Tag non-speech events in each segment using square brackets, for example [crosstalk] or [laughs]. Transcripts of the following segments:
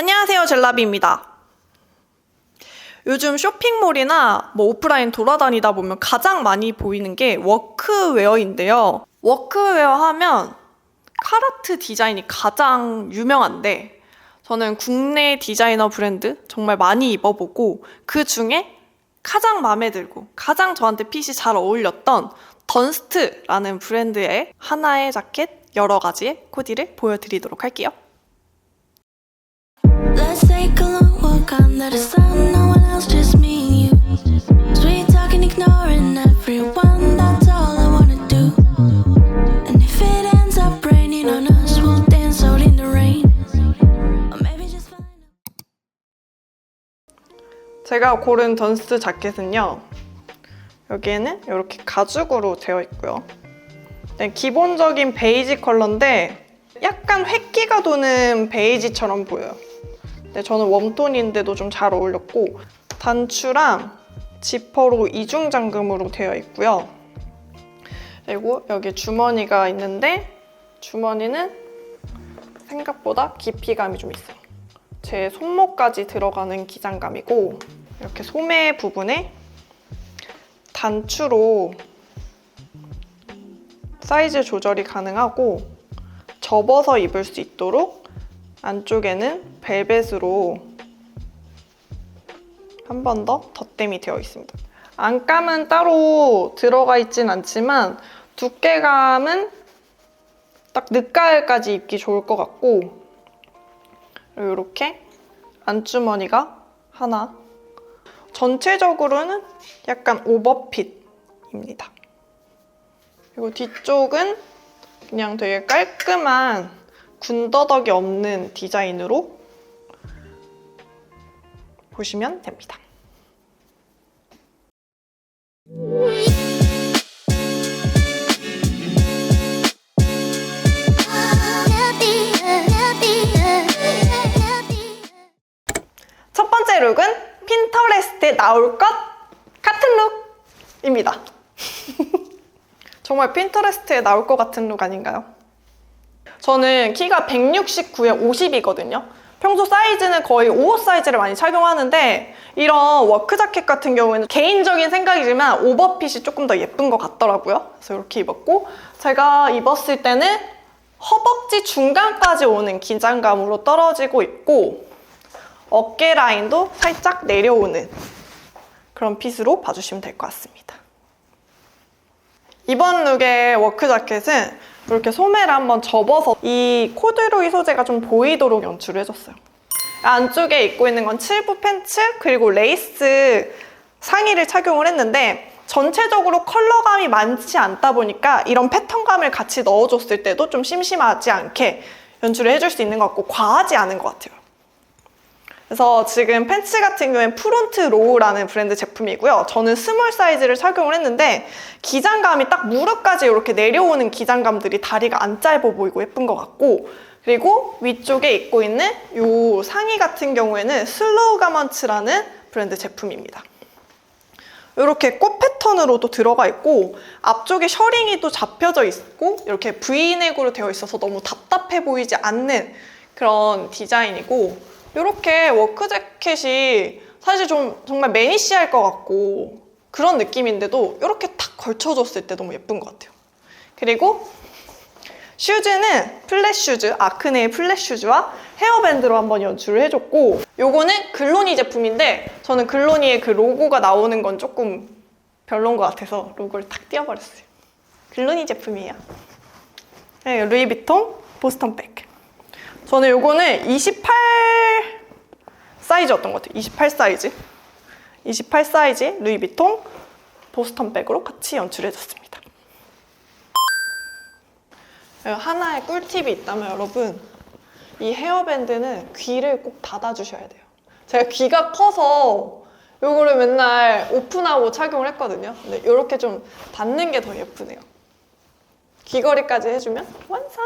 안녕하세요, 젤라비입니다. 요즘 쇼핑몰이나 뭐 오프라인 돌아다니다 보면 가장 많이 보이는 게 워크웨어인데요. 워크웨어 하면 카라트 디자인이 가장 유명한데 저는 국내 디자이너 브랜드 정말 많이 입어보고 그 중에 가장 마음에 들고 가장 저한테 핏이 잘 어울렸던 던스트라는 브랜드의 하나의 자켓 여러 가지의 코디를 보여드리도록 할게요. 제가 고른 던스트 자켓은요. 여기에는 이렇게 가죽으로 되어 있고요. 네, 기본적인 베이지 컬러인데 약간 획기가 도는 베이지처럼 보여요. 네, 저는 웜톤인데도 좀 잘 어울렸고 단추랑 지퍼로 이중 잠금으로 되어 있고요. 그리고 여기 주머니가 있는데 주머니는 생각보다 깊이감이 좀 있어요. 제 손목까지 들어가는 기장감이고 이렇게 소매 부분에 단추로 사이즈 조절이 가능하고 접어서 입을 수 있도록 안쪽에는 벨벳으로 한 번 더 덧댐이 되어 있습니다. 안감은 따로 들어가 있진 않지만 두께감은 딱 늦가을까지 입기 좋을 것 같고 이렇게 안주머니가 하나. 전체적으로는 약간 오버핏입니다. 그리고 뒤쪽은 그냥 되게 깔끔한 군더더기 없는 디자인으로 보시면 됩니다. 나올 것 같은 룩입니다. [laughs] 정말 핀터레스트에 나올 것 같은 룩 아닌가요? 저는 키가 169에 50이거든요. 평소 사이즈는 거의 5호 사이즈를 많이 착용하는데 이런 워크 자켓 같은 경우에는 개인적인 생각이지만 오버핏이 조금 더 예쁜 것 같더라고요. 그래서 이렇게 입었고 제가 입었을 때는 허벅지 중간까지 오는 기장감으로 떨어지고 있고 어깨 라인도 살짝 내려오는 그런 핏으로 봐주시면 될 것 같습니다. 이번 룩의 워크 자켓은 이렇게 소매를 한번 접어서 이 코듀로이 소재가 좀 보이도록 연출을 해줬어요. 안쪽에 입고 있는 건 칠부 팬츠 그리고 레이스 상의를 착용을 했는데 전체적으로 컬러감이 많지 않다 보니까 이런 패턴감을 같이 넣어줬을 때도 좀 심심하지 않게 연출을 해줄 수 있는 것 같고 과하지 않은 것 같아요. 그래서 지금 팬츠 같은 경우엔 프론트 로우라는 브랜드 제품이고요. 저는 스몰 사이즈를 착용을 했는데 기장감이 딱 무릎까지 이렇게 내려오는 기장감들이 다리가 안 짧아 보이고 예쁜 것 같고 그리고 위쪽에 입고 있는 이 상의 같은 경우에는 슬로우 가먼츠라는 브랜드 제품입니다. 이렇게 꽃 패턴으로도 들어가 있고 앞쪽에 셔링이 또 잡혀져 있고 이렇게 V넥으로 되어 있어서 너무 답답해 보이지 않는 그런 디자인이고 이렇게 워크 자켓이 사실 좀 정말 매니시할 것 같고 그런 느낌인데도 이렇게 탁 걸쳐줬을 때 너무 예쁜 것 같아요. 그리고 슈즈는 플랫 슈즈, 아크네의 플랫 슈즈와 헤어밴드로 한번 연출을 해줬고 요거는 글로니 제품인데 저는 글로니의 그 로고가 나오는 건 조금 별론 것 같아서 로고를 탁 띄워버렸어요. 글로니 제품이에요. 네, 루이비통 보스턴 백. 저는 요거는 28 사이즈였던 것 같아요. 28 사이즈. 28 사이즈 루이비통 보스턴 백으로 같이 연출해줬습니다. 하나의 꿀팁이 있다면 여러분 이 헤어밴드는 귀를 꼭 닫아주셔야 돼요. 제가 귀가 커서 요거를 맨날 오픈하고 착용을 했거든요. 근데 이렇게 좀 닫는 게 더 예쁘네요. 귀걸이까지 해주면 완성!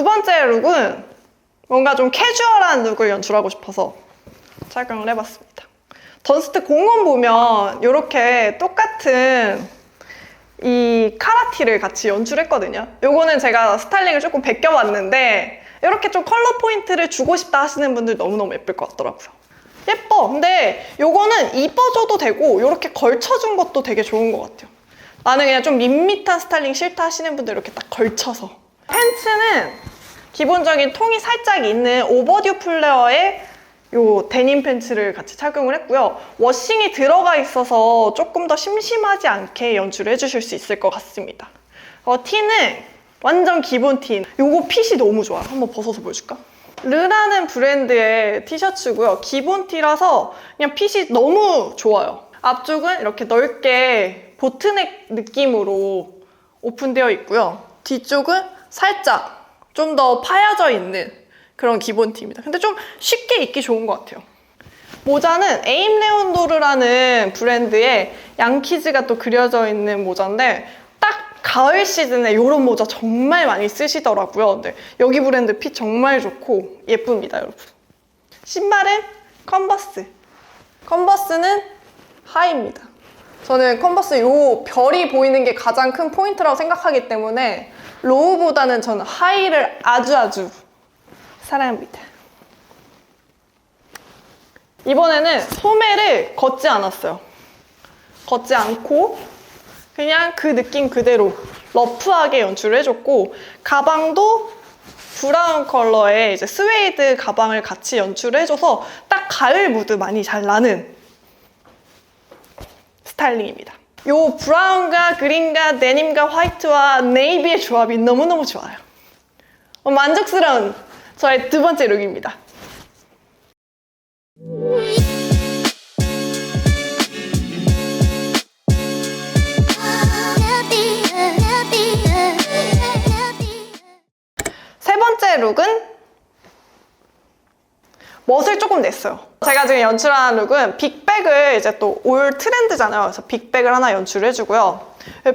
두 번째 룩은 뭔가 좀 캐주얼한 룩을 연출하고 싶어서 착용을 해봤습니다. 던스트 공원 보면 이렇게 똑같은 이 카라티를 같이 연출했거든요. 요거는 제가 스타일링을 조금 베껴봤는데 이렇게 좀 컬러 포인트를 주고 싶다 하시는 분들 너무너무 예쁠 것 같더라고요. 예뻐. 근데 요거는 입어줘도 되고 이렇게 걸쳐준 것도 되게 좋은 것 같아요. 나는 그냥 좀 밋밋한 스타일링 싫다 하시는 분들 이렇게 딱 걸쳐서. 팬츠는 기본적인 통이 살짝 있는 오버듀 플레어의 요 데님 팬츠를 같이 착용을 했고요. 워싱이 들어가 있어서 조금 더 심심하지 않게 연출을 해주실 수 있을 것 같습니다. 어, 티는 완전 기본 티. 요거 핏이 너무 좋아요. 한번 벗어서 보여줄까? 르라는 브랜드의 티셔츠고요. 기본 티라서 그냥 핏이 너무 좋아요. 앞쪽은 이렇게 넓게 보트넥 느낌으로 오픈되어 있고요. 뒤쪽은 살짝 좀 더 파여져 있는 그런 기본 티입니다. 근데 좀 쉽게 입기 좋은 것 같아요. 모자는 에임 레온도르라는 브랜드의 양키즈가 또 그려져 있는 모자인데 딱 가을 시즌에 이런 모자 정말 많이 쓰시더라고요. 근데 여기 브랜드 핏 정말 좋고 예쁩니다, 여러분. 신발은 컨버스. 컨버스는 하이입니다. 저는 컨버스 요 별이 보이는 게 가장 큰 포인트라고 생각하기 때문에 로우보다는 저는 하이를 아주 아주 사랑합니다. 이번에는 소매를 걷지 않았어요. 걷지 않고 그냥 그 느낌 그대로 러프하게 연출을 해줬고 가방도 브라운 컬러의 이제 스웨이드 가방을 같이 연출을 해줘서 딱 가을 무드 많이 잘 나는 스타일링입니다. 요 브라운과 그린과 데님과 화이트와 네이비의 조합이 너무너무 좋아요. 어, 만족스러운 저의 두 번째 룩입니다. 세 번째 룩은 멋을 조금 냈어요. 제가 지금 연출한 룩은 빅백을 이제 또 올 트렌드잖아요. 그래서 빅백을 하나 연출해주고요.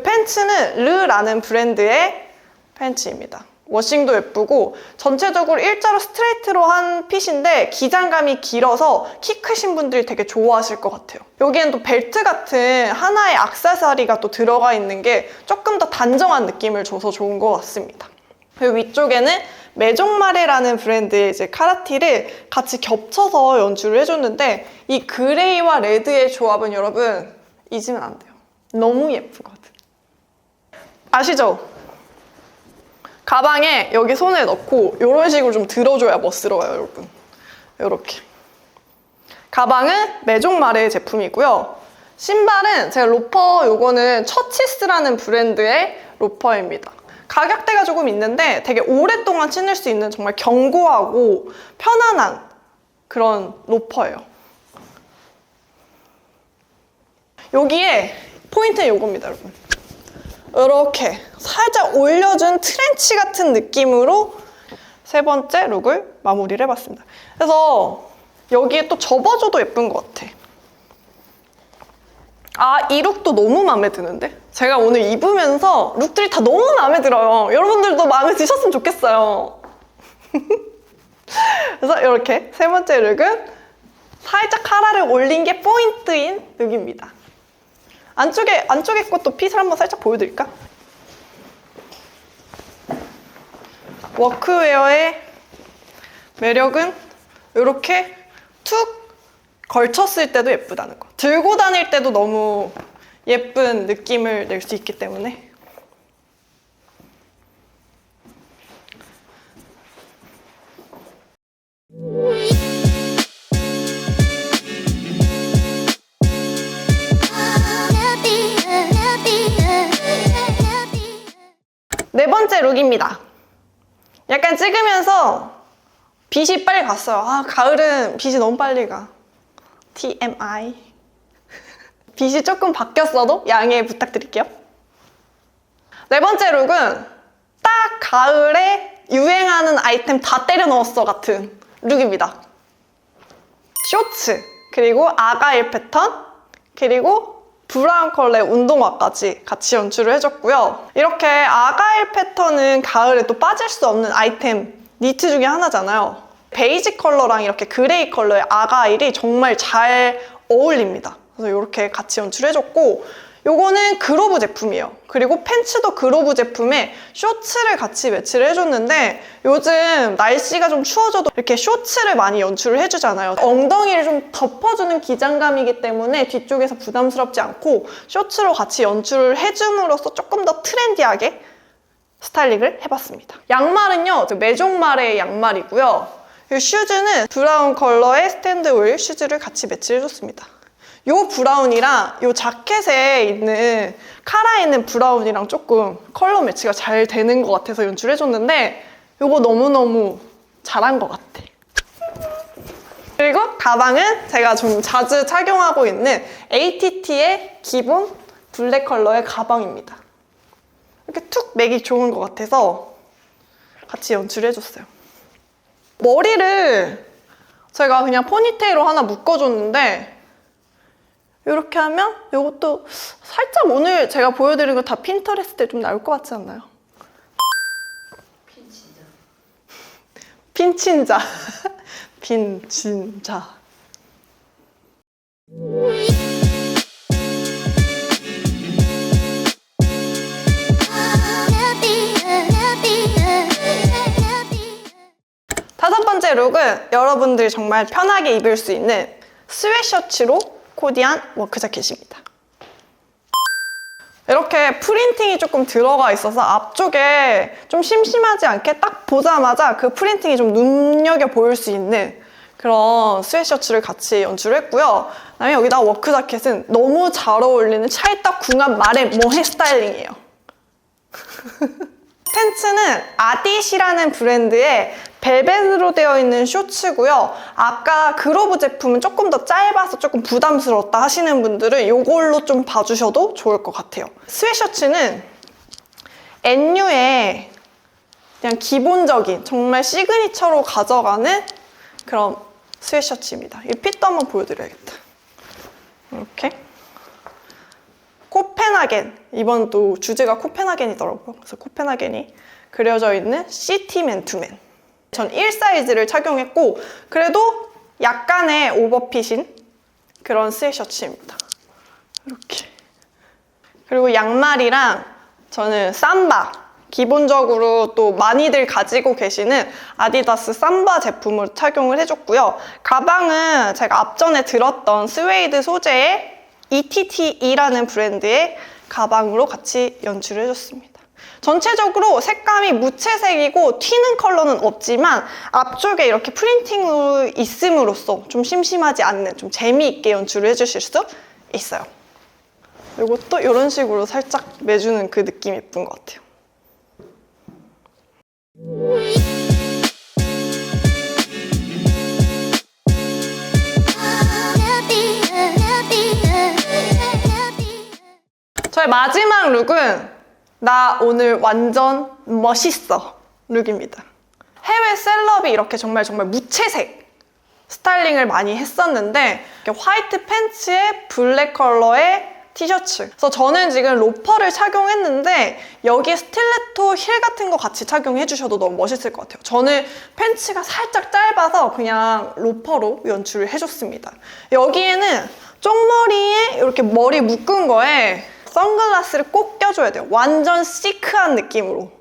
팬츠는 르라는 브랜드의 팬츠입니다. 워싱도 예쁘고 전체적으로 일자로 스트레이트로 한 핏인데 기장감이 길어서 키 크신 분들이 되게 좋아하실 것 같아요. 여기엔 또 벨트 같은 하나의 악세사리가 또 들어가 있는 게 조금 더 단정한 느낌을 줘서 좋은 것 같습니다. 그리고 위쪽에는 메종마레라는 브랜드의 이제 카라티를 같이 겹쳐서 연출을 해줬는데 이 그레이와 레드의 조합은 여러분 잊으면 안 돼요. 너무 예쁘거든. 아시죠? 가방에 여기 손을 넣고 이런 식으로 좀 들어줘야 멋스러워요, 여러분. 이렇게. 가방은 메종마레의 제품이고요. 신발은 제가 로퍼 요거는 처치스라는 브랜드의 로퍼입니다. 가격대가 조금 있는데 되게 오랫동안 신을 수 있는 정말 견고하고 편안한 그런 로퍼예요. 여기에 포인트는 요겁니다, 여러분. 이렇게 살짝 올려준 트렌치 같은 느낌으로 세 번째 룩을 마무리를 해봤습니다. 그래서 여기에 또 접어줘도 예쁜 것 같아. 아, 이 룩도 너무 마음에 드는데? 제가 오늘 입으면서 룩들이 다 너무 마음에 들어요. 여러분들도 마음에 드셨으면 좋겠어요. [laughs] 그래서 이렇게 세 번째 룩은 살짝 카라를 올린 게 포인트인 룩입니다. 안쪽에, 안쪽에 것도 핏을 한번 살짝 보여드릴까? 워크웨어의 매력은 이렇게 툭 걸쳤을 때도 예쁘다는 거. 들고 다닐 때도 너무 예쁜 느낌을 낼 수 있기 때문에. 네 번째 룩입니다. 약간 찍으면서 빛이 빨리 갔어요. 아, 가을은 빛이 너무 빨리 가. TMI. 빛이 조금 바뀌었어도 양해 부탁드릴게요. 네 번째 룩은 딱 가을에 유행하는 아이템 다 때려 넣었어 같은 룩입니다. 쇼츠, 그리고 아가일 패턴, 그리고 브라운 컬러의 운동화까지 같이 연출을 해줬고요. 이렇게 아가일 패턴은 가을에 또 빠질 수 없는 아이템 니트 중에 하나잖아요. 베이지 컬러랑 이렇게 그레이 컬러의 아가일이 정말 잘 어울립니다. 그래서 이렇게 같이 연출해줬고 요거는 그로브 제품이에요. 그리고 팬츠도 그로브 제품에 쇼츠를 같이 매치를 해줬는데 요즘 날씨가 좀 추워져도 이렇게 쇼츠를 많이 연출을 해주잖아요. 엉덩이를 좀 덮어주는 기장감이기 때문에 뒤쪽에서 부담스럽지 않고 쇼츠로 같이 연출을 해줌으로써 조금 더 트렌디하게 스타일링을 해봤습니다. 양말은요, 저 메종말의 양말이고요. 이 슈즈는 브라운 컬러의 스탠드 오일 슈즈를 같이 매치해줬습니다. 요 브라운이랑 요 자켓에 있는 카라에 있는 브라운이랑 조금 컬러 매치가 잘 되는 것 같아서 연출해줬는데 요거 너무너무 잘한 것 같아. 그리고 가방은 제가 좀 자주 착용하고 있는 ATT의 기본 블랙 컬러의 가방입니다. 이렇게 툭 매기 좋은 것 같아서 같이 연출해줬어요. 머리를 제가 그냥 포니테일로 하나 묶어줬는데 이렇게 하면 이것도 살짝 오늘 제가 보여드린 거 다 핀터레스트에 좀 나올 것 같지 않나요? 핀친자. [laughs] 핀친자. 다섯 번째 룩은 여러분들이 정말 편하게 입을 수 있는 스웨셔츠로 코디한 워크 자켓입니다. 이렇게 프린팅이 조금 들어가 있어서 앞쪽에 좀 심심하지 않게 딱 보자마자 그 프린팅이 좀 눈여겨 보일 수 있는 그런 스웨셔츠를 같이 연출했고요. 그다음에 여기다 워크 자켓은 너무 잘 어울리는 찰떡 궁합 말의 모해 스타일링이에요. [laughs] 팬츠는 아디시라는 브랜드의 벨벳으로 되어 있는 쇼츠고요. 아까 그로브 제품은 조금 더 짧아서 조금 부담스럽다 하시는 분들은 이걸로 좀 봐주셔도 좋을 것 같아요. 스웨셔츠는 NU의 그냥 기본적인 정말 시그니처로 가져가는 그런 스웨셔츠입니다. 이 핏도 한번 보여드려야겠다. 이렇게. 코펜하겐 이번 또 주제가 코펜하겐이더라고요. 그래서 코펜하겐이 그려져 있는 시티 맨투맨. 전 1 사이즈를 착용했고 그래도 약간의 오버핏인 그런 스웨셔츠입니다. 이렇게. 그리고 양말이랑 저는 삼바 기본적으로 또 많이들 가지고 계시는 아디다스 삼바 제품을 착용을 해줬고요. 가방은 제가 앞전에 들었던 스웨이드 소재의 ETTE라는 브랜드의 가방으로 같이 연출을 해줬습니다. 전체적으로 색감이 무채색이고 튀는 컬러는 없지만 앞쪽에 이렇게 프린팅으로 있음으로써 좀 심심하지 않는 좀 재미있게 연출을 해주실 수 있어요. 이것도 이런 식으로 살짝 매주는 그 느낌이 예쁜 것 같아요. 저의 마지막 룩은 나 오늘 완전 멋있어 룩입니다. 해외 셀럽이 이렇게 정말 정말 무채색 스타일링을 많이 했었는데 화이트 팬츠에 블랙 컬러의 티셔츠. 그래서 저는 지금 로퍼를 착용했는데 여기에 스틸레토 힐 같은 거 같이 착용해 주셔도 너무 멋있을 것 같아요. 저는 팬츠가 살짝 짧아서 그냥 로퍼로 연출을 해줬습니다. 여기에는 쪽머리에 이렇게 머리 묶은 거에 선글라스를 꼭 껴줘야 돼요. 완전 시크한 느낌으로.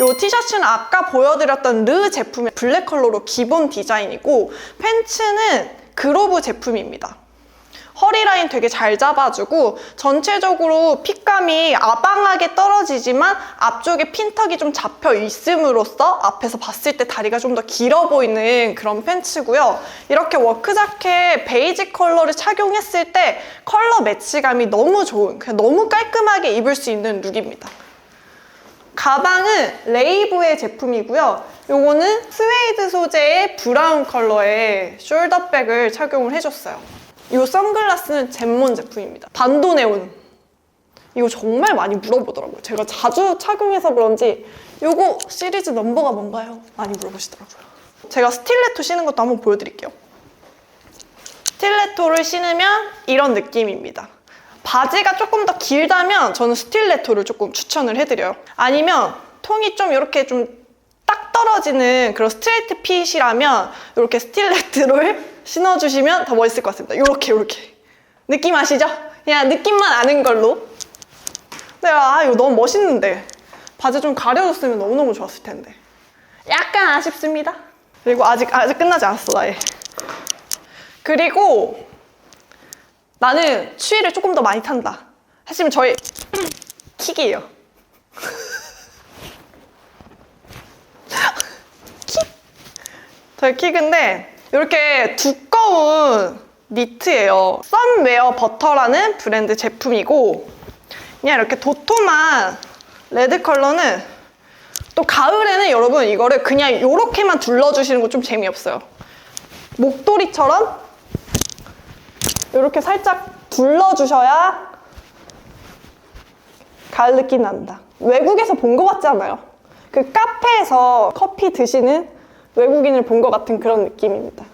이 티셔츠는 아까 보여드렸던 르 제품의 블랙 컬러로 기본 디자인이고 팬츠는 그로브 제품입니다. 허리 라인 되게 잘 잡아주고 전체적으로 핏감이 아방하게 떨어지지만 앞쪽에 핀턱이 좀 잡혀 있음으로써 앞에서 봤을 때 다리가 좀 더 길어 보이는 그런 팬츠고요. 이렇게 워크 자켓 베이지 컬러를 착용했을 때 컬러 매치감이 너무 좋은 그냥 너무 깔끔하게 입을 수 있는 룩입니다. 가방은 레이브의 제품이고요. 요거는 스웨이드 소재의 브라운 컬러의 숄더백을 착용을 해줬어요. 이 선글라스는 젠몬 제품입니다. 반도네온. 이거 정말 많이 물어보더라고요. 제가 자주 착용해서 그런지 이거 시리즈 넘버가 뭔가요? 많이 물어보시더라고요. 제가 스틸레토 신는 것도 한번 보여드릴게요. 스틸레토를 신으면 이런 느낌입니다. 바지가 조금 더 길다면 저는 스틸레토를 조금 추천을 해드려요. 아니면 통이 좀 이렇게 좀 딱 떨어지는 그런 스트레이트 핏이라면 이렇게 스틸레토를 신어주시면 더 멋있을 것 같습니다. 요렇게 요렇게 느낌 아시죠? 그냥 느낌만 아는 걸로 네, 아 이거 너무 멋있는데 바지 좀 가려줬으면 너무너무 좋았을 텐데 약간 아쉽습니다. 그리고 아직 아직 끝나지 않았어 나의. 그리고 나는 추위를 조금 더 많이 탄다. 하시면 저희 [clears throat] 킥이에요. [laughs] 킥. 저희 킥인데 이렇게 두꺼운 니트예요. 썬웨어 버터라는 브랜드 제품이고 그냥 이렇게 도톰한 레드 컬러는 또 가을에는 여러분 이거를 그냥 이렇게만 둘러주시는 거 좀 재미없어요. 목도리처럼 이렇게 살짝 둘러주셔야 가을 느낌 난다. 외국에서 본 것 같지 않아요? 그 카페에서 커피 드시는 외국인을 본 것 같은 그런 느낌입니다.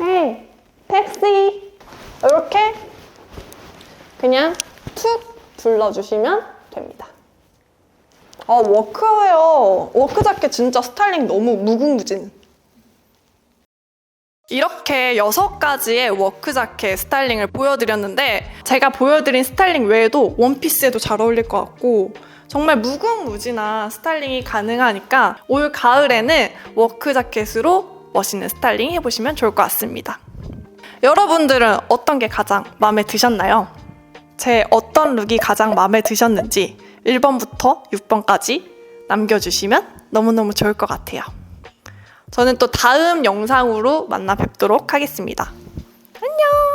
헤이, 택시! 이렇게 그냥 툭 둘러주시면 됩니다. 아, 워크웨어, 워크 자켓 진짜 스타일링 너무 무궁무진. 이렇게 여섯 가지의 워크 자켓 스타일링을 보여드렸는데 제가 보여드린 스타일링 외에도 원피스에도 잘 어울릴 것 같고 정말 무궁무진한 스타일링이 가능하니까 올 가을에는 워크 자켓으로 멋있는 스타일링 해보시면 좋을 것 같습니다. 여러분들은 어떤 게 가장 마음에 드셨나요? 제 어떤 룩이 가장 마음에 드셨는지 1번부터 6번까지 남겨주시면 너무너무 좋을 것 같아요. 저는 또 다음 영상으로 만나 뵙도록 하겠습니다. 안녕!